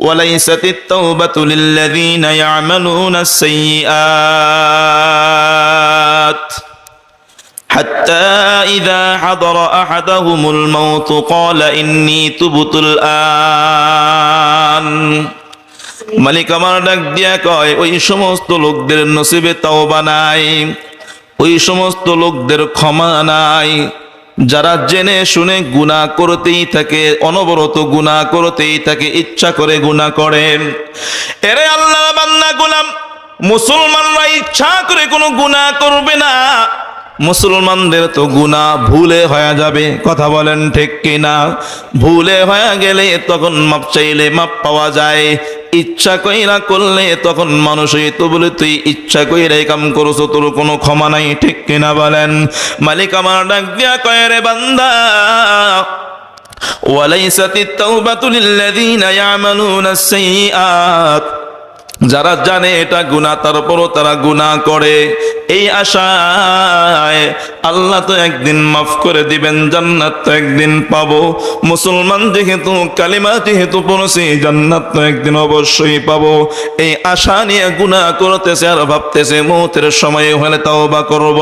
وليست التوبة للذين يعملون السيئات حتى إذا حضر أحدهم الموت قال إني تبت الآن মালিক আমার ডাক দিয়া কয় ওই সমস্ত লোকদের নসিবে তওবা নাই ওই সমস্ত লোকদের ক্ষমা নাই যারা জেনে শুনে গুণা করতেই থাকে, অনবরত গুণা করতেই থাকে, ইচ্ছা করে গুণা করেন এরে আল্লাহ বান্না গুলাম, মুসলমানরা ইচ্ছা করে কোনো গুণা করবে না। মুসলমানদের তো গুণা ভুলে হয়ে যাবে, কথা বলেন ঠিক কিনা? ভুলে হয়ে গেলে তখন মাপ চাইলে মাপ পাওয়া যায়। ইচ্ছা কইরা করলে তখন মানুষই তো বলে, তুই ইচ্ছা কইরা কাম করছ, তোর কোনো ক্ষমা নাই। ঠিক কিনা বলেন? মালিক আমার ডাক দিয়া কয়, রে বান্দা ওয়ালাইসাতিত তাওবাতুল লিল্লাযিনা ইয়ামালুনা আস-সাইয়্যাত যারা জানে এটা গুনাহ তারপরও তারা গুনাহ করে। এই আশায় আল্লাহ তো একদিন মাফ করে দিবেন, জান্নাত তো একদিন পাবো। মুসলমান যেহেতু, কালিমা যেহেতু পড়ছি, জান্নাত তো একদিন অবশ্যই পাবো। এই আশা নিয়ে গুনাহ করতেছে আর ভাবতেছে, মৌতের সময় হলে তাও বা করব।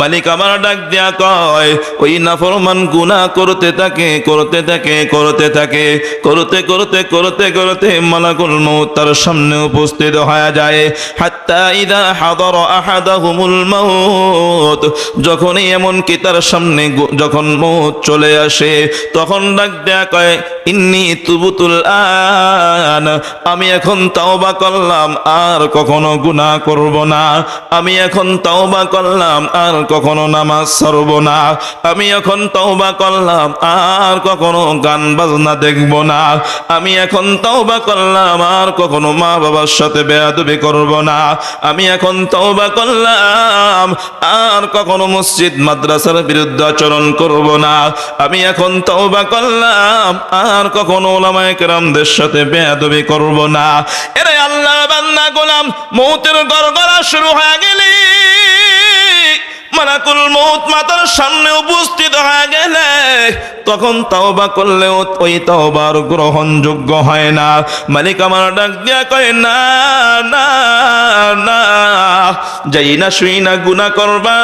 মালিক আমার ডাক দেয়া কয়, ওই নাফরমান গুনাহ করতে থাকে করতে থাকে করতে থাকে, করতে করতে করতে করতে মালাকুল মৌত তার সামনে উপস্থিত হয়ে যায়। হাত্তা ইদা হাদর আহাদাহুমুল মাউত। যখনই এমন কি তার সামনে যখন মৌত চলে আসে, তখন ডাক দেয়া কয়, ইন্নি তুবুতুল আন। আমি এখন তাওবা করলাম, আর কখনো গুনাহ করব না। আমি এখন তাওবা করলাম, আর কখনো নামাজ ছাড়ব না। আমি এখন তওবা করলাম, আর কখনো গান বাজনা দেখব না। আমি এখন তাওবা করলাম, আর কখনো মা বাবার সাথে বেয়াদবি করব না। আমি এখন তওবা করলাম, আর কখনো মসজিদ, মাদ্রাসার বিরুদ্ধে আচরণ করব না। আমি এখন তওবা করলাম, আর কখনো ওলামায়ে কেরামদের সাথে বেয়াদবি করব না। এরে আল্লাহ বান্না গোলাম, মৌতের গড়গড়া শুরু হয়ে গেলি মালাকুল মৌত মাতার সামনে উপস্থিত হয়ে গেলে তখন তাওবা করলেও ওই তাওবার গ্রহণযোগ্য হয় না। মালিক আমার ডাক দিয়া কয়, না না যাই না শুই না গুনাহ করবা,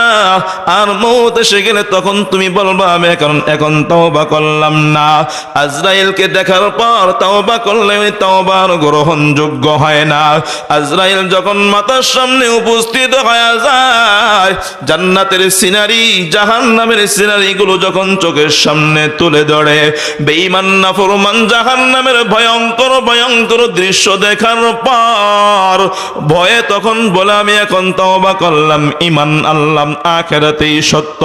আর মৌত এসে গেলে তখন তুমি বলবা, আমি এখন এখন তাওবা করলাম না। আজরাইলকে দেখার পর তাওবা করলে ওই তাওবার গ্রহণযোগ্য হয় না। আজরাইল যখন মাতার সামনে উপস্থিত হয়ে যায় জান্নাতের সিনারি, জাহান্নামের সিনারি গুলো যখন চোখের সামনে তুলে ধরে, বেঈমান নাফরমান, জাহান্নামের ভয়ঙ্কর ভয়ঙ্কর দৃশ্য দেখার পর, ভয়ে তখন বলে, আমি এখন তওবা করলাম ইমান আল্লাহ আখেরাতেই সত্য।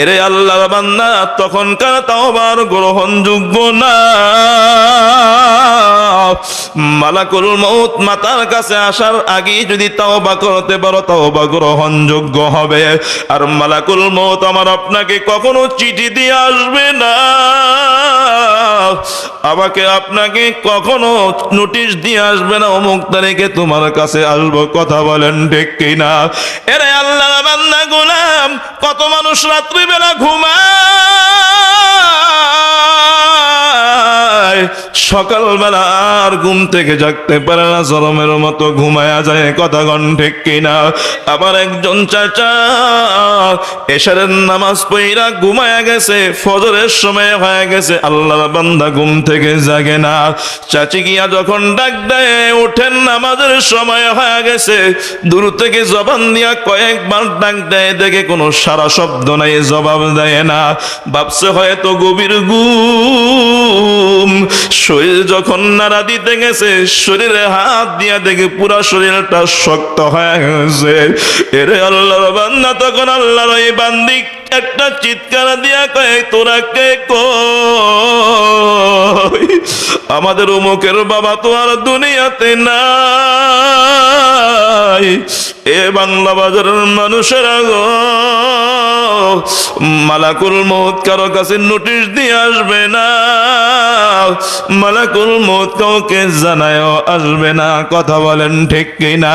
এরে আল্লাহর বান্দা, তখনকার তওবার গ্রহণযোগ্য না। মালাকুল মৌত মাতার কাছে আসার আগেই যদি তাওবা করতে পারো, তাওবা গ্রহণযোগ্য হবে। আর মালাকুল মত আমার আপনাকে কখনো চিঠি দিয়ে আসবে না। আমাকে আপনাকে কখনো নোটিশ দিয়ে আসবে না, অমুক তারিখে তোমার কাছে আসব, কথা বলেন ঠিক কিনা? এরে আল্লাহ বান্দা গোলাম, কত মানুষ রাত্রিবেলা ঘুমায়? সকালবেলা আর ঘুম থেকে জাগতে পারে না জরমের মতো ঘুমায়া যায়, কথা গণ ঠিক কিনা? আবার একজন চাচা এশারের নামাজ পইরা ঘুমায়া গেছে, ফজরের সময় হয়ে গেছে, আল্লাহর বান্দা ঘুম থেকে জাগে না। চাচি গিয়া যখন ডাক দেয়, ওঠেন, নামাজের সময় হয়ে গেছে, দূর থেকে জবান দিয়া কয়েকবার ডাক দেয়, দেখে কোনো সারা শব্দ নাই, জবাব দেয় না। ভাবছে হয়তো গভীর ঘুম শরীর যখন নাড়া দিতে গেছে, শরীরে হাত দিয়া দেখে পুরা শরীরটা শক্ত হয়ে গেছে। এরে আল্লাহর বান্দা, তখন আল্লাহর এই বান্দি একটা চিৎকার দিয়া কয়ে, তোরা কে কই? আমাদের উমুকের বাবা তো আর দুনিয়াতে নাই। এ বাংলা বাজারের মানুষেরা গো মালাকুল মৌত কারও কাছে নোটিশ দিয়ে আসবে না। মালাকুল মৌত কাউকে জানায়ও আসবে না। কথা বলেন ঠিক কিনা?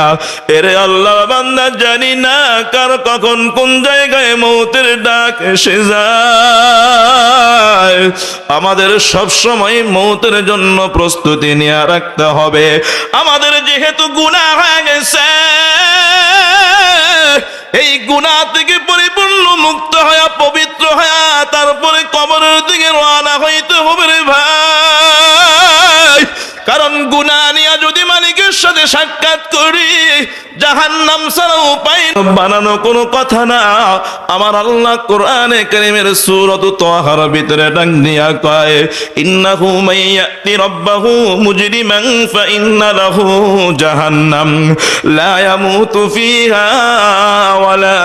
এরে আল্লাহ বান্দা জানি না কার কখন কোন জায়গায় মৌতের ডাক এসে যায়। আমাদের সব সময় মৌতের জন্য প্রস্তুতি নিয়ে রাখতে হবে। আমাদের যেহেতু গুনাহ হয়ে গেছে এই গুণা থেকে পরিপূর্ণ মুক্ত হয়া, পবিত্র হয়া, তারপরে কবরের দিকে রওনা হইতে হবে রে ভাই। কারণ গুণা নিয়া যদি মালিকের সাথে সাক্ষাৎ করি জাহান্নাম ছাড়া উপায় বানানো কোনো কথা না। আমার আল্লাহ কোরআনে কারিমের সূরত তাহার ভিতরে ডাক দিয়া কয়, ইন্নাহু মাইয়াতি রাব্বাহু মুজরিমান ফা ইন্না লাহু জাহান্নাম। লা ইয়ামুতু ফিহা ওয়া লা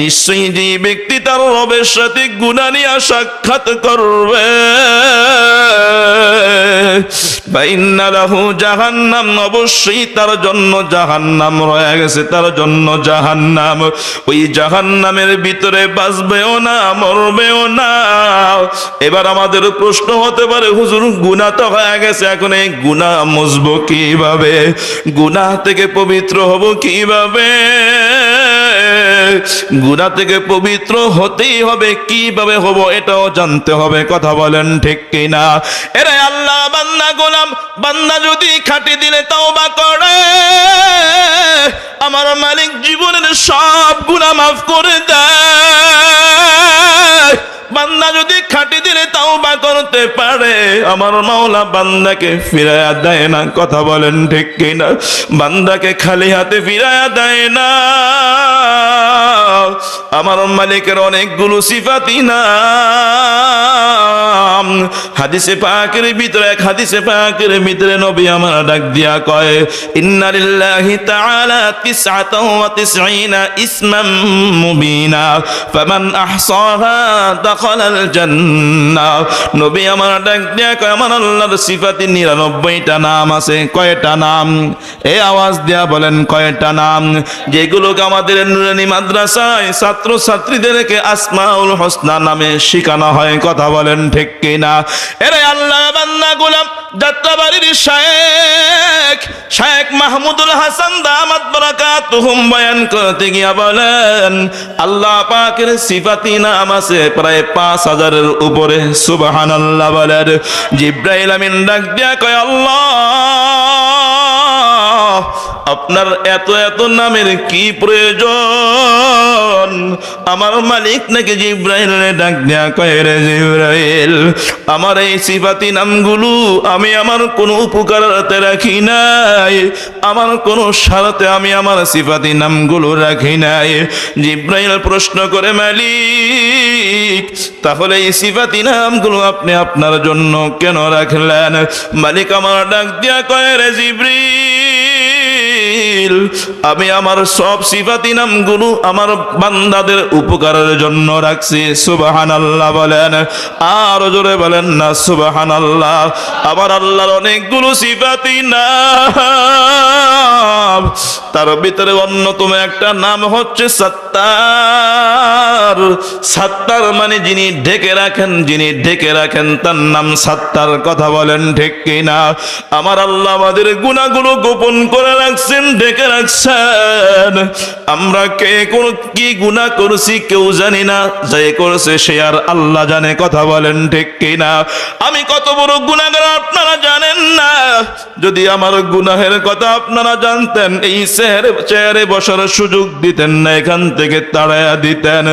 নিশ্চয়ই যে ব্যক্তি তার রবের সাথে গুনাহ নিয়ে সাক্ষাৎ করবে। বা ইন্না লাহু জাহান্নাম। অবশ্যই তার জন্য জাহান্নাম রয়ে গেছে, তার জন্য জাহান্নাম। ওই জাহান্নামের ভিতরে বাঁচবেও না, মরবেও না। এবার আমাদের প্রশ্ন হতে পারে, হুজুর, গুনাহ তো হয়ে গেছে, এখন এই গুনাহ মুসবো কীভাবে? গুণা থেকে পবিত্র হব কীভাবে? গুনাহ থেকে পবিত্র হতেই হবে, কীভাবে হব এটাও জানতে হবে, কথা বলেন ঠিক কিনা? এরে আল্লাহ, বান্দা গোলাম, বান্দা যদি খাটি দিলে তাও বা করে, আমার মালিক জীবনের সব গুণা মাফ করে দেয়। বান্দা যদি করতে পারে। আমার মাওলা বান্দাকে ফিরায়া দেয় না। কথা বলেন ঠিক কিনা? বান্দাকে খালি হাতে ফিরায়া দেয় না। আমার মালিকের অনেকগুলো সিফাতি নাম। হাদিসে পাকের ভিতরে, এক হাদিসে পাকের ভিতরে নবী আমার ডাক দিয়া কয় ইন্না লিল্লাহি তাআলা তিসআতাও ওয়া তিসঈনা ইসমান মুবিনা। ফামান আহসাহা দাখালাল জান্নাহ। নবী আমার ডাক আমার আল্লাহর সিফাতি 99টা নাম আছে, কয়টা নাম? এ আওয়াজ দেয়া বলেন, কয়টা নাম? যেগুলোকে আমাদের নুরানি মাদ্রাসায় ছাত্র ছাত্রীদেরকে আসমাউল হোসনা নামে শেখানো হয়, কথা বলেন ঠিক কিনা? এরে আল্লাহ বান্দা, গোলাম যাত্রাবাড়ির শেখ মাহমুদুল হাসান দামাত বারাকাতুহুম বয়ান করতে গিয়া বলেন, আল্লাহ পাকের সিফাতি নাম আছে প্রায় পাঁচ হাজারের উপরে, সুবহানাল্লাহ বলেন। জিব্রাইল আমিন ডাক দিয়া কয়, আল্লাহ! আপনার এত এত নামের কি প্রয়োজন? আমার মালিক নাকি জিব্রাইলে ডাক দেয়া কয় রে জিব্রাইল, আমার এই সিফাতি নামগুলো আমি আমার কোনো উপকারতে রাখি নাই। আমার কোনো স্বার্থে আমি আমার সিফাতি নামগুলো রাখি নাই। জিব্রাইল প্রশ্ন করে, মালিক, তাহলে এই সিফাতি নামগুলো আপনি আপনার জন্য কেন রাখলেন? মালিক আমার ডাক দিয়া কয় রে জিব্রিল আমি আমার সব সিফাতি নামগুলো আমার বান্দাদের উপকারের জন্য রাখছি। সুবাহান আল্লাহ বলেন। আর জোরে বলেন না সুবাহান আল্লাহ আবার আল্লাহর অনেকগুলো সিফাতি নাম। তার ভিতরে অন্যতম একটা নাম হচ্ছে সত্তার। সত্তার মানে যিনি ঢেকে রাখেন, যিনি ঢেকে রাখেন, তার নাম সত্তার। কথা বলেন ঠিক কিনা? আমার আল্লাহ আমাদের গুণাগুলো গোপন করে রাখছেন। ঢেকে রাখছেন। আমরা কে কোন কি গুনাহ করছি কেউ জানি না। যে করছে সে আর আল্লাহ জানে, কথা বলেন ঠিক কিনা। আমি কত বড় গুনাহগার আপনারা জানেন না। যদি আমার গুনাহের কথা আপনারা জানতেন, এই চেয়ারে চেয়ারে বসার সুযোগ দিতেন না, এখান থেকে তাড়ায়া দিতেন।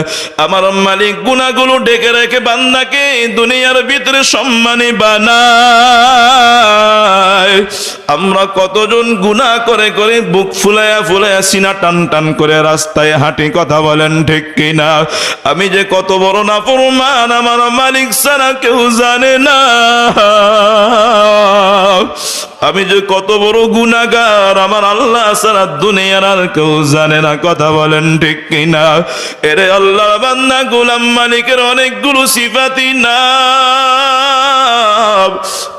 আমার মালিক গুনাহগুলো ডেকে রেখে বান্দাকে দুনিয়ার ভিতরে সম্মানী বানায়। আমরা কতজন গুনাহ করে করে বুক ফুলাইয়া ফুলাইয়া সিনা টান টান করে রাস্তায় হাঁটি কথা বলেন, ঠিক কিনা? আমি যে কত বড় না পরমান আমার মালিক সারা কেউ জানে না। আমি যে কত বড় গুনাগার আমার আল্লাহ সারা দুনিয়ার আর কেউ জানে না কথা বলেন ঠিক কিনা। এরে আল্লাহ বান্দা, গোলাম মালিকের অনেকগুলো সিফাতি না।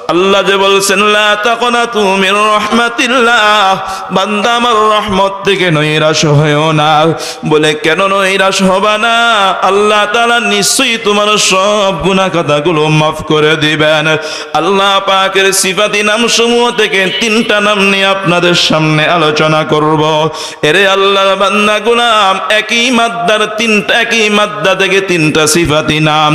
আল্লাহ যে বলছেন, লা তাকনাতু মির রাহমাতিল্লাহ। বান্দা আমার রহমত থেকে নৈরাশ হয়েও না। বলে, কেন নৈরাশ হবা না? আল্লাহ তাআলা নিশ্চয়ই তোমার সব গুনাহ কথাগুলো মাফ করে দিবেন। আল্লাহ পাকের সিফাতি নাম সমূহ থেকে তিনটা নাম নিয়ে আপনাদের সামনে আলোচনা করব। এরে আল্লাহর বান্দা গুলাম, একই মাদ্দার তিনটা, একই মাদ্দা থেকে তিনটা সিফাতি নাম।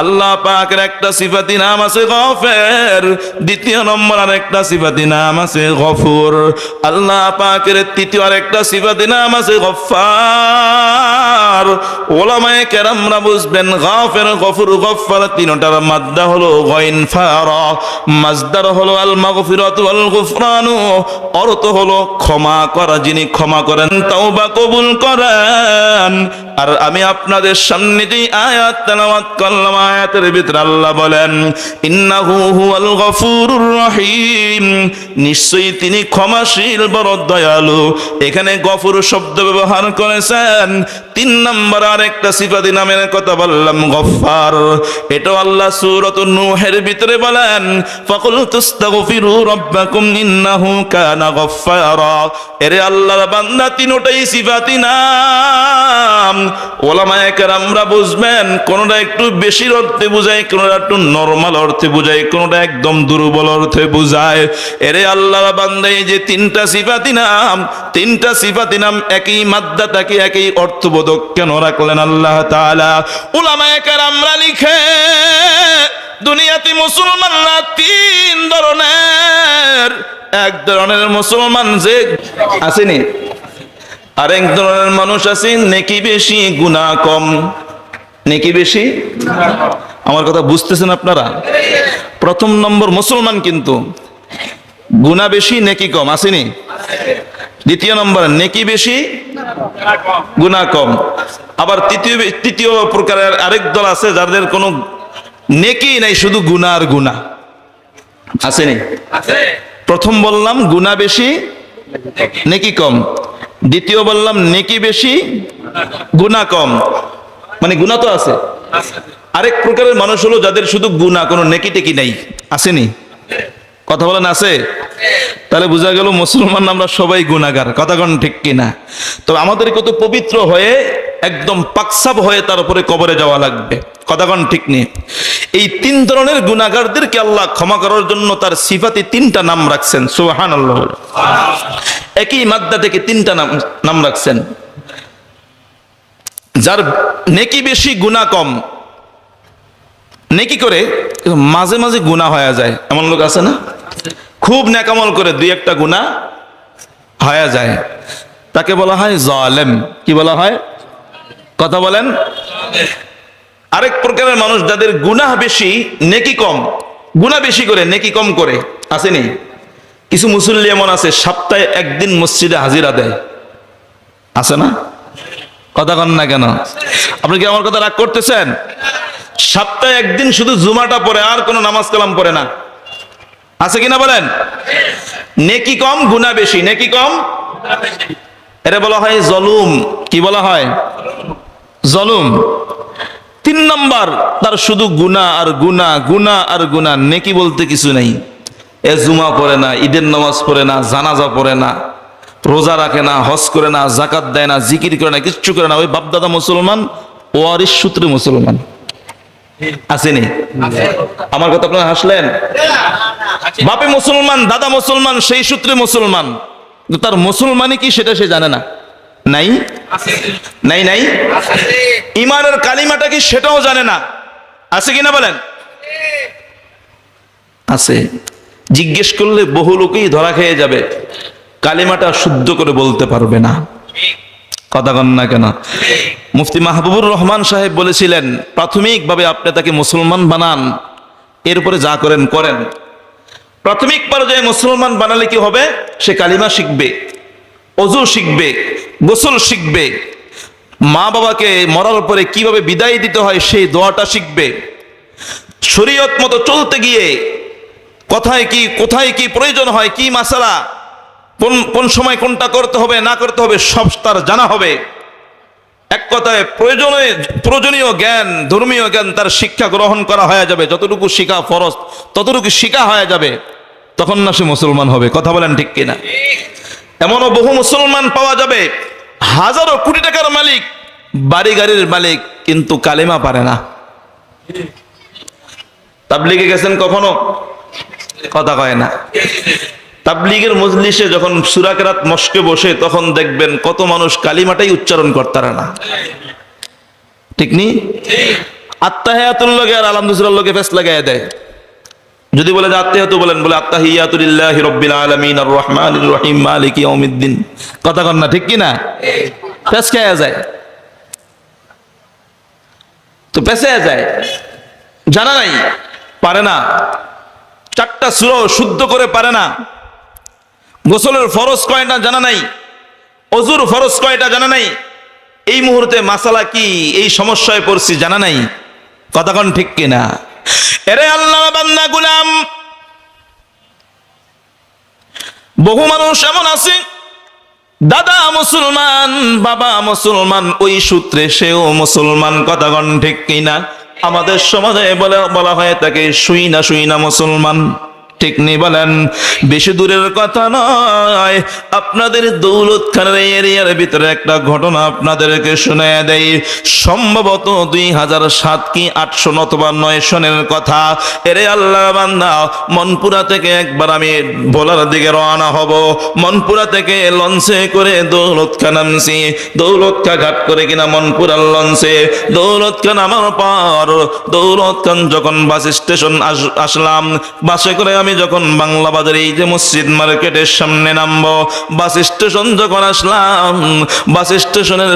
আল্লাহ পাকের একটা সিফাতি নাম আছে গফের, দ্বিতীয় নম্বর আর একটা সিফাতি নাম আছে গফুর। আল্লাহ পাকের তৃতীয় আর একটা সিফাতি নাম আছে গফার ওলামায়ে কেরামরা বুঝবেন, গাফের, গফুর গফার তিনটার মাদ্দা হলো গইন ফারা মাজদার হলো আল মাগফিরাতু অর্থ হলো ক্ষমা করা, যিনি ক্ষমা করেন, তাওবা কবুল করেন। আর আমি আপনাদের সামনে যে আয়াত, তেলাওয়াত করলাম, আয়াতের ভিতরে আল্লাহ বলেন, ইন্নাহু রহিম। নিশ্চয়ই তিনি ক্ষমাশীল বড় দয়ালু। এখানে গফুর শব্দ ব্যবহার করেছেন। তিন নম্বর আর একটা সিফাতি নামের কথা বললাম গফার এটাও আল্লাহ সূরাত নূহের ভিতরে বলেন, ফাকুল তুস্তাগফিরু রাব্বাকুম ইন্নাহু কানা গফফারা। এরে আল্লাহর বান্দা, তিনটাই সিফাতি নাম। ওলামায়ে কেরামরা বুঝবেন, কোনটা একটু বেশির অর্থে বুঝায়, কোনটা একটু নরমাল অর্থে বুঝায়, কোনটা একদম দুর্বল অর্থে বুঝায়। এরে আল্লাহর বান্দা, এই যে তিনটা সিফাতি নাম, তিনটা সিফাতি নাম একই মাদ্দা তাকে একই অর্থবোধক কেন রাখলেন আল্লাহ তাআলা। ওলামায়ে কেরামরা লিখে, দুনিয়াতে মুসলমানরা তিন ধরনের, এক ধরনের মুসলমান যে আসেনি, আরেক ধরনের মানুষ আছে, নেকি বেশি, গুনাহ কম। নেকি বেশি? আমার কথা বুঝতেছেন আপনারা? প্রথম নম্বর মুসলমান কিন্তু, গুনাহ বেশি, নেকি কম, আসেনি? দ্বিতীয় নম্বর নেকি বেশি? গুনাহ কম। আবার তৃতীয় তৃতীয় প্রকারের আরেক দল আছে যাদের কোনো নেকি নাই শুধু গুনাহ আর গুনাহ আসেনি? প্রথম বললাম গুনাহ বেশি নেকি কম। দ্বিতীয় বললাম নেকি বেশি গুনাহ কম। মানে গুনাহ তো আছে। আরেক প্রকারের মানুষ হলো যাদের শুধু গুনাহ কোনো নেকি টেকি নাই। আসেনি? কথা বলেন আছে? তাহলে বোঝা গেল মুসলমান আমরা সবাই গুনাগার কথা কোন ঠিক কিনা? তবে আমাদের কত পবিত্র হয়ে, একদম পাকসাব হয়ে তার উপরে কবরে যাওয়া লাগবে, কথা কোন ঠিক নেই এই তিন ধরনের গুনাগারদেরকে আল্লাহ ক্ষমা করার জন্য তার সিফাতে তিনটা নাম রাখছেন সুহান আল্লাহ একই মাদ্দা থেকে তিনটা নাম নাম রাখছেন। যার নেকি বেশি গুণা কম। নেকি করে মাঝে মাঝে গুণা হয়ে যায়। এমন লোক আছে না? খুব নেকামল করে দুই একটা গুণা হয়ে যায়। তাকে বলা হয় জালেম। কি বলা হয়? কথা বলেন। আরেক প্রকারের মানুষ যাদের গুনাহ বেশি, নেকি কম। গুনাহ বেশি করে, নেকি কম করে। আসেনি? কিছু মুসল্লি এমন আছে, সপ্তাহে একদিন মসজিদে হাজিরা দেয়। আছে না? কথা কন না কেন। আপনি কি আমার কথা রাগ করতেছেন? সপ্তাহে একদিন শুধু জুমাটা পড়ে, আর কোনো নামাজ কালাম পড়ে না। আছে কিনা বলেন? নেকি কম গুণা বেশি। নেকি কম? এটা বলা হয় জলুম। কি বলা হয়? জলুম। তিন নম্বর, তার শুধু গুণা আর গুণা গুণা আর গুণা নেকি বলতে কিছু নেই। এ জুমা পড়ে না, ঈদের নামাজ পড়ে না, জানাজা পড়ে না, রোজা রাখে না, হজ করে না জাকাত দেয় না, জিকির করে না, কিচ্ছু করে না। ওই বাপদাদা মুসলমান ওয়ারিস সূত্রে মুসলমান। আসেনি। আমার কথা আপনারা হাসলেন? বাপে মুসলমান, দাদা মুসলমান, সেই সূত্রে মুসলমান। তার মুসলমানই কি সেটা সে জানে না। নাই? নাই নাই? ইমানের কালিমাটা কি সেটাও জানে না। আছে কিনা বলেন? আছে। জিজ্ঞেস করলে বহু লোকেই ধরা খেয়ে যাবে। কালিমাটা শুদ্ধ করে বলতে পারবে না। কথা কন না কেন? মুফতি মাহবুবুর রহমান সাহেব বলেছিলেন, প্রাথমিকভাবে আপনি তাকে মুসলমান বানান এরপরে যা করেন করেন। প্রাথমিক পর্যায়ে মুসলমান বানালে কি হবে? সে কালিমা শিখবে, অজু শিখবে, গোসল শিখবে, মা বাবাকে মরার পরে কীভাবে বিদায় দিতে হয় সেই দোয়াটা শিখবে। শরীয়ত মতো চলতে গিয়ে কোথায় কি কোথায় কি প্রয়োজন হয়, কি মাসালা কোন কোন সময় কোনটা করতে হবে, না করতে হবে, সব তার জানা হবে। এক কথায় প্রয়োজনে, প্রয়োজনীয় জ্ঞান, ধর্মীয় জ্ঞান তার শিক্ষা গ্রহণ করা হয়ে যাবে। যতটুকু শিখা ফরজ, ততটুকু শিখা হয়ে যাবে, তখন না সে মুসলমান হবে। কথা বলেন ঠিক কিনা? এমনও বহু মুসলমান পাওয়া যাবে। হাজারো কোটি টাকার মালিক বাড়ি গাড়ির মালিক, কিন্তু কালেমা পারে না। তাবলিগে গেছেন কখনো? কথা কয় না। তাবলিগের মজলিসে যখন সুরাকেরাত মস্কে বসে, তখন দেখবেন কত মানুষ কালিমাটাই উচ্চারণ করতারা না। ঠিক নি? আলহামদুলিল্লাহ ফেস লাগাই দেয়। যদি বলে যে বলেন, বলে কথা কন না, ঠিক কি না ফেস খেয়ে যায়। তো পেছে যায়। জানা নাই? পারে না। চারটা সুর শুদ্ধ করে পারে না। গোসলের ফরজ কয়টা জানা নাই? অজুর ফরজ কয়টা জানা নাই? এই মুহূর্তে মাসালা কি? এই সমস্যায় পড়ছি জানা নাই? কথাক্ষণ ঠিক কিনা? এরে আল্লাহ বান্দা, গুলাম! বহু মানুষ এমন আছে, দাদা মুসলমান, বাবা মুসলমান, ওই সূত্রে সেও মুসলমান কথাগণ ঠিক কিনা? আমাদের সমাজে বলে, বলা হয় তাকে শুই না শুই না মুসলমান। ঠিক নেই বলেন। বেশি দূরের কথা নয়। আপনাদের দৌলত খানের এরিয়ার ভিতরে একটা ঘটনা আপনাদেরকে শোনা দেয় সম্ভবত দুই হাজার সাত কি আটশো অথবা নয় সনের কথা। এরে আল্লাহ বান্দা, মনপুরা থেকে একবার আমি ভোলার দিকে রওনা হব। মনপুরা থেকে লঞ্চে করে দৌলত খান নামছি। দৌলত খা ঘাট করে কিনা মনপুরার লঞ্চে। দৌলত খা নামার পর দৌলত খান যখন বাস স্টেশন আস- আসলাম, বাসে করে আমি যখন বাংলা বাজারে এই যে মসজিদ মার্কেটের সামনে নামবো বাস স্টেশন যখন আসলাম বাস স্টেশনের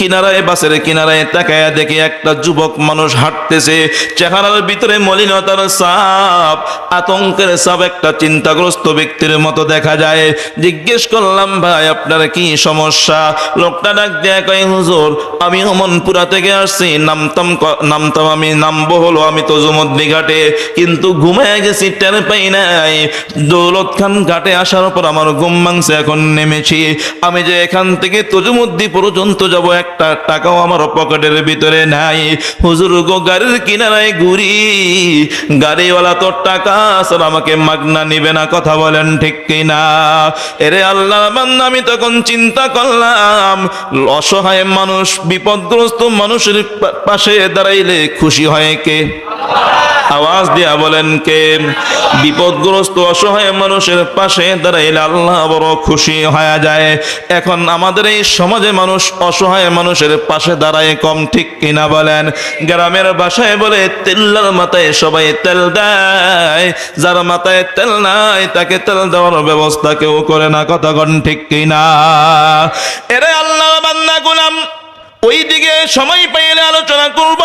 কিনারায়, বাসের কিনারায় তাকায় দেখে একটা যুবক মানুষ হাঁটতেছে। চেহারার ভিতরে মলিনতার সাপ আতঙ্কের সাপ একটা চিন্তাগ্রস্ত ব্যক্তির মতো দেখা যায়। জিজ্ঞেস করলাম, ভাই, আপনার কি সমস্যা? লোকটা ডাক দেয়া কয়, হুজুর আমি অমনপুরা থেকে আসছি। নামতাম নামতাম আমি, নামবো হলো আমি তো জমদ্দি ঘাটে। কিন্তু ঘুমায় গেছি, টের পাই নাই। দৌলত খান ঘাটে আসার পর আমার ঘুম ভাঙছে, এখন নেমেছি। আমি যে এখান থেকে তজুমুদ্দি পর্যন্ত যাব একটা টাকাও আমার পকেটের ভিতরে নাই। হুজুর গো, গাড়ির কিনারায় ঘুরি। গাড়িওয়ালা তোর টাকা আসলে আমাকে মাগনা নিবে না, কথা বলেন ঠিক কিনা? এরে আল্লাহ আমি তখন চিন্তা করলাম, অসহায় মানুষ, বিপদগ্রস্ত মানুষের পাশে দাঁড়াইলে খুশি হয় কে? আওয়াজ দিয়া বলেন কে? বিপদগ্রস্ত, অসহায় মানুষের পাশে দাঁড়াইলে আল্লাহ বড় খুশি হয়ে যায়। এখন আমাদের এই সমাজে মানুষ অসহায় মানুষের পাশে দাঁড়ায় কম ঠিক কিনা বলেন? গ্রামের বাসায় বলে তেল্লার মাথায় সবাই তেল দেয়। যার মাথায় তেল নাই, তাকে তেল দেওয়ার ব্যবস্থা কেউ করে না কথাগণ ঠিক কিনা? এরে আল্লাহ বান্না গুলাম ওই দিকে সময় পাইলে আলোচনা করব।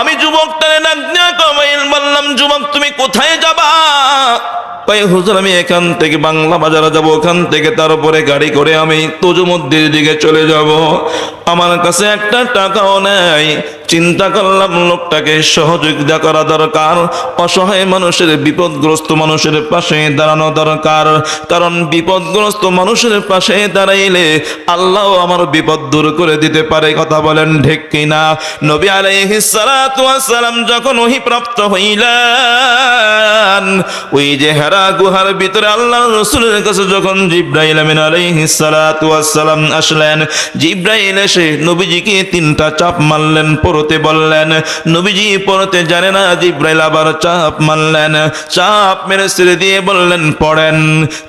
আমি যুবকটারে বললাম, যুবক, তুমি কোথায় যাবা? কয়, হুজুর, আমি এখান থেকে বাংলা বাজারে যাব। ওখান থেকে তারপরে গাড়ি করে আমি তজুমুদ্দির দিকে চলে যাব। আমার কাছে একটা টাকাও নেই। চিন্তা করলাম, লোকটাকে সহযোগিতা করা দরকার। অসহায় মানুষের, বিপদগ্রস্ত মানুষের পাশে দাঁড়ানো দরকার। কারণ বিপদগ্রস্ত মানুষের পাশে দাঁড়াইলে আল্লাহ আমার বিপদ দূর করে দিতে পারে। কথা বলেন ঠিক কিনা? নবী সালাতু ওয়াস সালাম যখন ওহী প্রাপ্ত হইলেন, ওই যে হেরা গুহার ভিতরে আল্লাহ রসুলের কাছে যখন জিব্রাইল আমিন আলাইহিস সালাম আসলেন, জিব্রাইল এসে নবীজিকে তিনটা চাপ মারলেন পড়তে বললেন, নবীজি পড়তে জানে না? জিব্রাইল আবার চাপ মারলেন, চাপ মেরে ছেড়ে দিয়ে বললেন, পড়েন।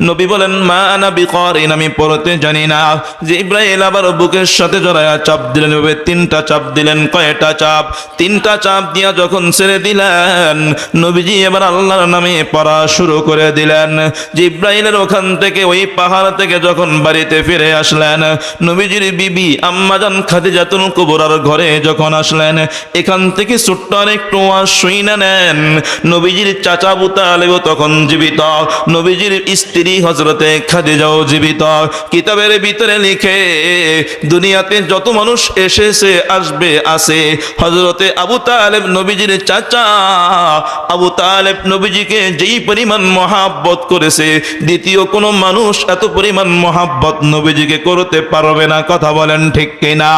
নবী বলেন, মা না বিকরিন, আমি পড়তে জানি না। জিব্রাইল আবার বুকের সাথে জড়ায়া চাপ দিলেন তিনটা চাপ দিলেন, কয়টা চাপ? তিনটা চাপ দিয়া যখন ছেড়ে দিলেন, নবীজি এবার আল্লাহর নামে পড়া শুরু করে দিলেন। জিব্রাইলের ওখান থেকে, ওই পাহাড় থেকে যখন বাড়িতে ফিরে আসলেন, নবীজির বিবি আম্মাজান খাদিজাতুল কুবরার ঘরে যখন আসলেন, এখান থেকে ছোট্ট একটু ওয়াজ শুই না নেন। নবীজির চাচা বুতা আলেও তখন জীবিত। নবীজির স্ত্রী হজরতে খাদিজাও জীবিত। কিতাবের ভিতরে লিখে, দুনিয়াতে যত মানুষ এসেছে, আসবে, আছে। হজরতে আবু তালেব নবীজির চাচা। আবু তালেব নবীজিকে যেই পরিমাণ মহাব্বত করেছে, দ্বিতীয় কোনো মানুষ এত পরিমাণ মহাব্বত নবীজিকে করতে পারবে না, কথা বলেন ঠিক কিনা?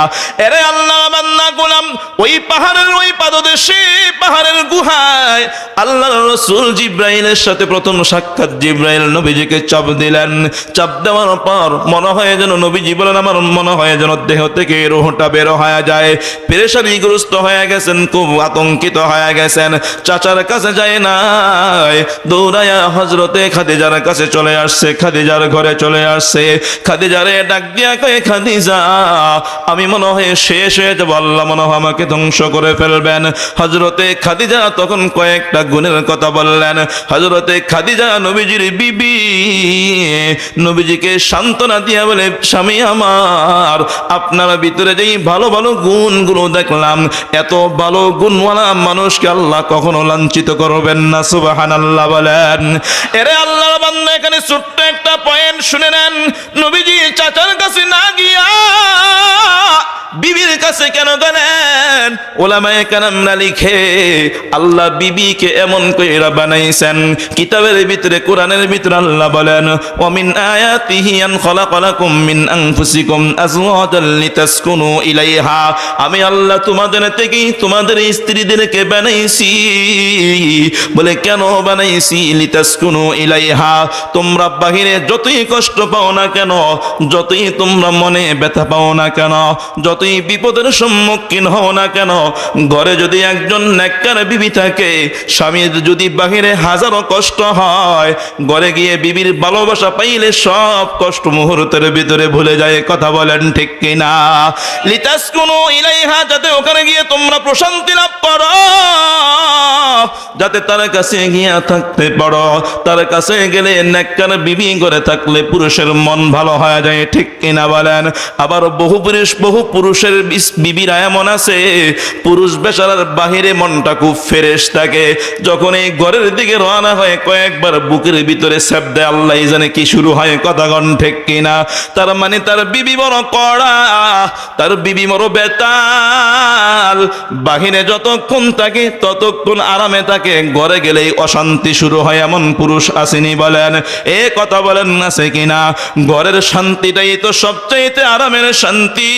এরে আল্লাহ বান্না গোলাম ওই পাহাড়ের ওই পাদদেশে, পাহাড়ের গুহায় আল্লাহ রসুল জিব্রাইলের সাথে প্রথম সাক্ষাৎ জিব্রাইল নবীজিকে চাপ দিলেন। চাপ দেওয়ার পর মনে হয় যেন নবীজি বলেন, আমার মনে হয় যেন দেহ থেকে রোহটা বের হয়ে যায়। পেরেশানিগ্রস্ত হয়ে গেছেন, খুব আতঙ্কিত হয়ে গেছেন। চাচার কাছে যায় নাই। দৌড়ায়া হজরতে খাদিজার কাছে চলে আসছে, খাদিজার ঘরে চলে আসছে। খাদিজারে ডাক দিয়া কয়ে, খাদিজা, আমি মনে হয় শেষ হয়ে যাব, আল্লাহ মনে হয় আমাকে ধ্বংস করে ফেলবেন। হজরতে খাদিজা তখন কয়েকটা গুণের কথা বললেন। হজরতে খাদিজা নবীজির বিবি, নবীজিকে সান্ত্বনা দিয়া বলে, স্বামী আমার, আপনার ভিতরে যেই ভালো ভালো গুণগুলো দেখলাম, এত ভালো গুণওয়ালা মানুষকে আল্লাহ কখনো লাঞ্ছিত করবেন না সুবাহান আল্লাহ বলেন। এরে আল্লাহর বান্দা, এখানে ছোট্ট একটা পয়েন্ট শুনে নেন। নবীজি চাচার কাছে না গিয়া বিবির কাছে কেন গেলেন ওলামায়ে কারামরা লিখে, আল্লাহ বিবিকে এমন কইরা বানাইছেন। কিতাবের ভিতরে, কোরআনের ভিতরে আল্লাহ বলেন, ওমিন আয়াতিহি আন খলাকালাকুম মিন আনফুসিকুম আজওয়াজাল লিতাসকুনু ইলাইহা। আমি আল্লাহ তোমাদের থেকে তোমাদের স্ত্রীদেরকে বানাইছি। বলে, কেন বানাইছি? লিতাসকুনু ইলাইহা। তোমরা বাহিরে যতই কষ্ট পাও না কেন, যতই তোমরা মনে ব্যথা পাও না কেন যতই বিপদের সম্মুখীন হও না কেন? ঘরে যদি একজন নেককার বিবি থাকে স্বামীর যদি বাহিরে হাজারো কষ্ট হয়, ঘরে গিয়ে বিবির ভালোবাসা পাইলে সব কষ্ট মুহূর্তের ভিতরে ভুলে যায়, কথা বলেন ঠিক কিনা? লিতাস কোনো ইলাইহা, যাতে ওখানে গিয়ে তোমরা প্রশান্তি লাভ করো। যাতে তার কাছে গিয়া থাকতে পারো। তার কাছে গেলে নেককার বিবি করে থাকলে পুরুষের মন ভালো হয়ে যায়, ঠিক কিনা বলেন? আবার বহু পুরুষ, বহু পুরুষের বিবিরা এমন আছে, পুরুষ বেচারার বাহিরে মনটা খুব ফ্রেশ থাকে। যখন এই ঘরের দিকে রওনা হয় কয়েকবার বুকের ভিতরে স্যাপ দেয়, আল্লাহ জানে কি শুরু হয়, কথা গণ ঠিক কিনা? তার মানে তার বিবি বড় কড়া, তার বিবি বড় বেতাল। বাহিরে যতক্ষণ থাকে, ততক্ষণ আরামে থাকে। ঘরে গেলেই অশান্তি শুরু হয়, এমন পুরুষ আসেনি বলেন। এ কথা বলেন, আছে কিনা? ঘরের শান্তিটাই তো সবচাইতে আরামের শান্তি।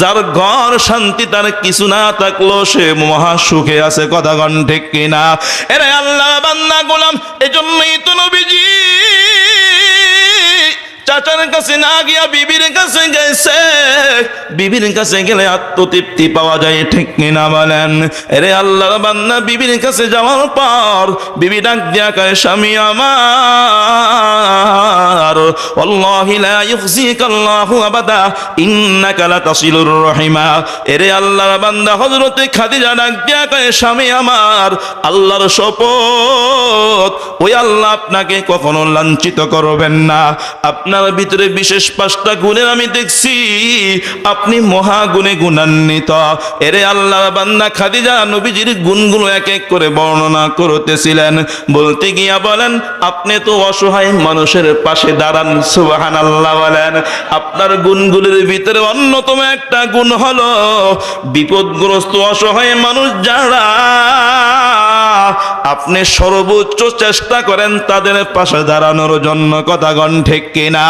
যার ঘর শান্তি তার কিছু না থাকল, সে মহা সুখে আছে, কথা ঠিক কিনা? এরে আল্লাহ বান্না গোলাম, এজন্যই তো নবীজি চাচার কাছে না গিয়া বিবির কাছে গেছে বিবির কাছে গেলে আত্মতৃপ্তি পাওয়া যায় ঠিক কিনা বলেন এরে আল্লাহর বান্না বিবির কাছে যাওয়ার পর বিবি ডাক দিয়া কয় স্বামী আমার والله لا يخزيك الله আবাদা ইন্নাকা লাতাসিলুর রহিমা এরে আল্লাহর বান্দা হযরতে খাদিজা ডাক দিয়া কয় স্বামী আমার আল্লাহর শপথ ওই আল্লাহ আপনাকে কখনো লাঞ্ছিত করবেন না আপনার ভিতরে বিশেষ পাঁচটা গুণের আমি দেখছি। আপনি মহাগুণে গুণান্বিত। এরে আল্লাহ বান্দা খাদিজা নবীজির গুণগুলো এক এক করে বর্ণনা করতেছিলেন। বলতে গিয়া বলেন, আপনি তো অসহায় মানুষের পাশে দাঁড়ান সুবাহান আল্লাহ বলেন। আপনার গুণগুলির ভিতরে অন্যতম একটা গুণ হলো, বিপদগ্রস্ত অসহায় মানুষ যারা আপনি সর্বোচ্চ চেষ্টা করেন তাদের পাশে দাঁড়ানোর জন্য, কথা গণ ঠিক কিনা?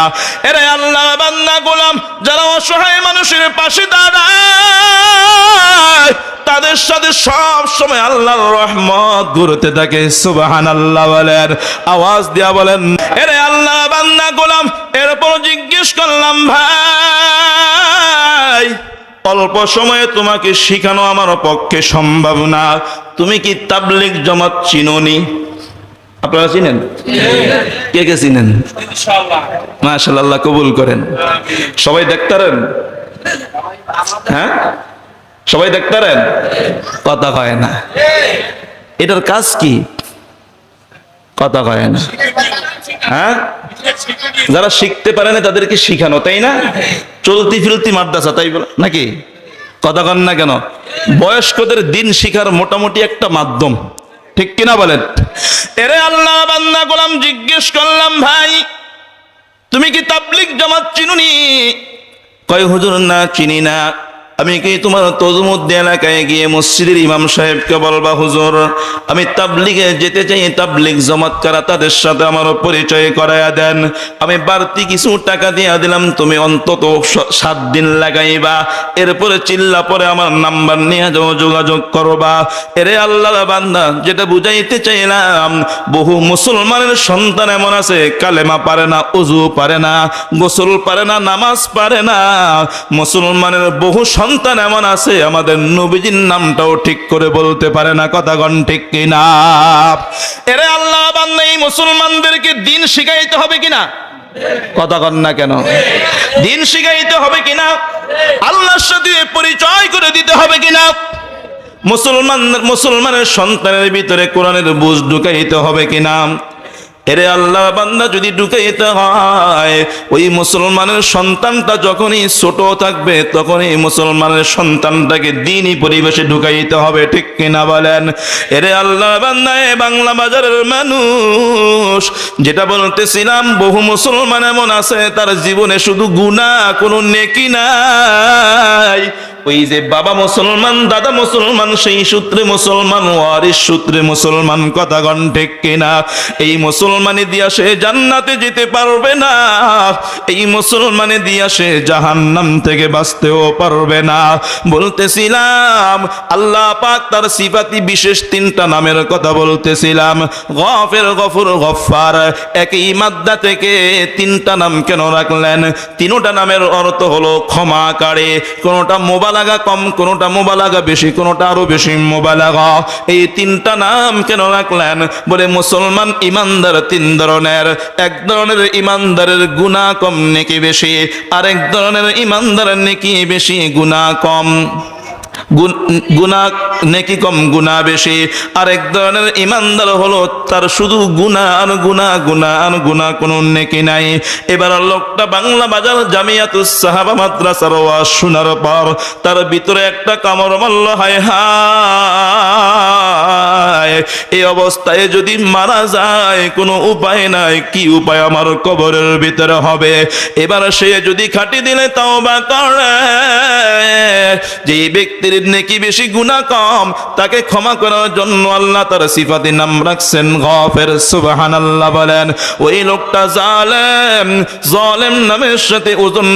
এরে আল্লাহ বান্দা, গোলাম, যারা অসহায় মানুষের পাশে দাঁড়ায়, তাদের সাথে সব সময় আল্লাহর রহমত ঘুরতে থাকে সুবাহান আল্লাহ বলেন, আওয়াজ দিয়া বলেন, এরে আল্লাহ বান্দা, গোলাম, এরপর জিজ্ঞেস করলাম, ভাই অল্প সময়ে তোমাকে শিখানো আমার পক্ষে সম্ভব না। তুমি কি তাবলিক জমাত চিনোনি? আপনারা চিনেন? কে কে চিনেন? মাশাল্লাহ কবুল করেন। সবাই দেখতারেন হ্যাঁ? সবাই দেখতারেন কথা কয় না। এটার কাজ কি? কথা কয় না। হ্যাঁ? যারা শিখতে পারে না তাদেরকে শিখানো, তাই না? চলতি ফিরতি মাদ্রাসা, তাই বলে, নাকি? কথা কন না কেন? বয়স্কদের দিন শিখার মোটামুটি একটা মাধ্যম, ঠিক কিনা বলেন? এরে আল্লাহ বান্দা গোলাম, জিজ্ঞেস করলাম, ভাই, তুমি কি তাবলিক জামাত চিনুনি? কয়, হুজুর, না, চিনি না। আমি কি তোমার তজমুদ্দি এলাকায় গিয়ে মসজিদের ইমাম সাহেবকে বলবা, হুজুর? আমি তাবলিগে যেতে চাই, তাবলিগ জমাত করা তাদের সাথে আমার পরিচয় করাইয়া দেন। আমি বাড়তি কিছু টাকা দিয়া দিলাম, তুমি অন্তত সাত দিন লাগাইবা। এরপরে চিল্লা পরে আমার নাম্বার নিয়ে যাও, যোগাযোগ করবা। এরে আল্লাহ বান্দা, যেটা বুঝাইতে চাইলাম, বহু মুসলমানের সন্তান এমন আছে, কালেমা পারে না, উজু পারে না, গোসল পারে না, নামাজ পারে না। মুসলমানের বহু এমন আছে, আমাদের নবীজির নামটাও ঠিক করে বলতে পারে না কথা গণ ঠিক কিনা? এরে আল্লাহ এই মুসলমানদেরকে দিন শিখাইতে হবে কিনা? কথা না কেন? দিন শিখাইতে হবে আল্লাহর সাথে পরিচয় করে দিতে হবে মুসলমান, মুসলমানের সন্তানের ভিতরে কোরআনের বুঝ ঢুকাইতে হবে কিনা? এরে আল্লাহ বান্দা, যদি ঢুকাইতে হয়, ওই মুসলমানের সন্তানটা যখনই ছোট থাকবে, তখনই মুসলমানের সন্তানটাকে দিনই পরিবেশে ঢুকাইতে হবে, ঠিক কিনা বলেন? এরে আল্লাহ বান্দা, এ বাংলা বাজারের মানুষ, যেটা বলতেছিলাম, বহু মুসলমান এমন আছে, তার জীবনে শুধু গুণা কোনো নেকি নাই। ওই যে বাবা মুসলমান, দাদা মুসলমান, সেই সূত্রে মুসলমান, ওয়ারিস সূত্রে মুসলমান, কথা গণ ঠিক কিনা? এই মুসলমানে দিয়া সে জান্নাতে যেতে পারবে না। এই মুসলমানে দিয়া সে জাহান্নাম থেকে বাঁচতেও পারবে না। বলতেছিলাম, আল্লাহ পাক তার সিফাতি বিশেষ তিনটা নামের কথা বলতেছিলাম। গফের, গফুর গফার একই মাদ্দা থেকে তিনটা নাম কেন রাখলেন? তিনটা নামের অর্থ হলো ক্ষমাকারে, কোনোটা মোবালাগা কম, কোনোটা মোবালাগা বেশি, কোনোটা আরও বেশি মোবালাগা। এই তিনটা নাম কেন রাখলেন? বলে মুসলমান ইমানদার তিন ধরনের। এক ধরনের ইমানদারের গুণা কম, নেকি বেশি। আরেক ধরনের ইমানদারের নেকি বেশি, গুণা কম। গুন- নেকি কম গুনাহ বেশি। আরেক ধরনের ইমানদার হলো তার শুধু গুনাহ আর গুনাহ গুনাহ আর গুনাহ কোনো নেকি নাই। এবার লোকটা বাংলা বাজার জামিয়াতুস সাহাবা মাদ্রাসার ওয়াজ শোনার পর তার ভিতরে একটা কামড় মারল, হায় হায়। এই অবস্থায় যদি মারা যায়, কোনো উপায় নাই, কি উপায় আমার কবরের ভিতরে হবে? এবার সে যদি খাটি দিলে তাও বা করে। যে ব্যক্তির নেকি বেশি গুণা কম, তাকে ক্ষমা করার জন্য আল্লাহ তার নাম রাখছেন গফের সুবাহান আল্লাহ বলেন। ওই লোকটা জালেম, জলেম নামের সাথে ওজন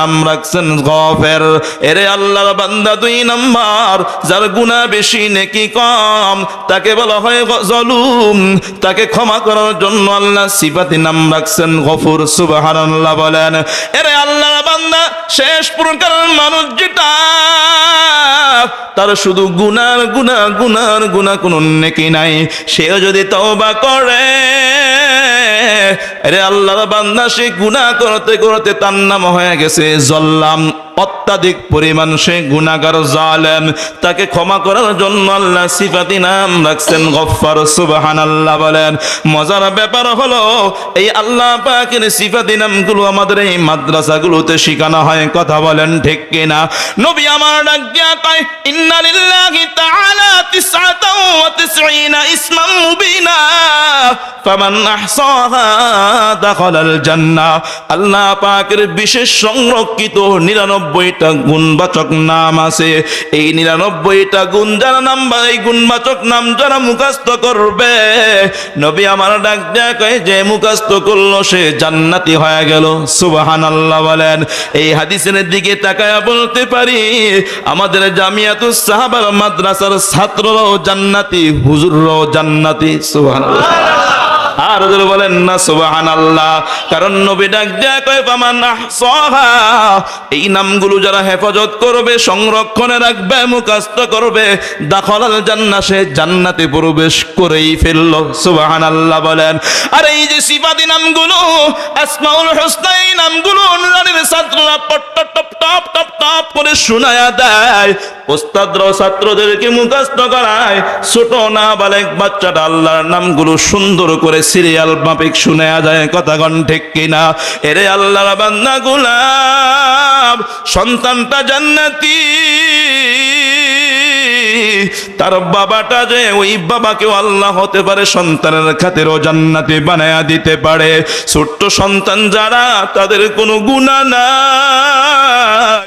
নাম রাখছেন গফের। এরে আল্লাহর বান্দা দুই নাম্বার, যার গুণা বেশি নেকি কম, তাকে বলা হয় জলুম। তাকে ক্ষমা করার জন্য আল্লাহ নাম রাখছেন গফুর, সুবহানাল্লাহ বলেন। এরে আল্লাহর বান্দা, শেষ প্রকার মানুষ যেটা তার শুধু গুনার গুনা গুনার গুনা কোন নেকি নাই। সেও যদি তওবা করে, আরে আল্লাহর বান্দা সে গুনা করতে করতে তার নাম হয়ে গেছে জল্লাম। অত্যাধিক পরিমাণ সে গুনাগার জালেম। তাকে ক্ষমা করার জন্য আল্লাহ সিফাতি নাম রাখছেন গফার সুবাহান আল্লাহ বলেন। মজার ব্যাপার হলো, এই আল্লাহ পাকের সিফাতি নামগুলো আমাদের এই মাদ্রাসাগুলোতে শেখানো হয়, কথা বলেন ঠিক কিনা? নবী আমার ডাক দিয়া কয়, ইন্না লিল্লাহি তাআলা তিসআতাও ওয়া মুবিনা। ফামান আহসাহা দাখালাল জান্নাহ। আল্লাহ পাকের বিশেষ সংরক্ষিত নিরানব্বইটা গুণবাচক নাম আছে। এই নিরানব্বইটা গুণ যারা নাম বা এই গুণবাচক নাম যারা মুখস্থ করবে, নবী আমার ডাক দেয়া যে মুখস্থ করল সে জান্নাতি হয়ে গেল। সুবাহান আল্লাহ বলেন। এই হাদিসের দিকে তাকায়া বলতে পারি, আমাদের জামিয়াতুস সাহাবার মাদ্রাসার ছাত্ররাও জান্নাতি, হুজুররাও জান্নাতি। সুবহানাল্লাহ। আর যদি বলেন, না সুবাহান আল্লাহ কারণ নবী ডাক দেয়া কয় পামান আহসাহা। এই নামগুলো যারা হেফাজত করবে, সংরক্ষণে রাখবে মুখাস্ত করবে, দাখলাল জান্নাত সে জান্নাতে প্রবেশ করেই ফেলল। সুবাহান আল্লাহ বলেন। আর এই যে সিফাতি নামগুলো, আসমাউল হোসনা, এই নামগুলো অনুরাগের ছাত্ররা টপ টপ টপ টপ করে শোনায়া দেয়। ওস্তাদরাও ছাত্রদেরকে মুখস্থ করায়। ছোট না বালেক বাচ্চাটা আল্লাহর নামগুলো সুন্দর করে সিরিয়াল মাফিক শুনে যায় কথা গণ ঠিক কিনা? এরে আল্লাহর বান্দা গুলাম, সন্তানটা জান্নাতি। তার বাবাটা যে ওই বাবাকেও আল্লাহ হতে পারে সন্তানের খাতেরও জান্নাতি বানায়া দিতে পারে। ছোট্ট সন্তান যারা, তাদের কোনো গুণা না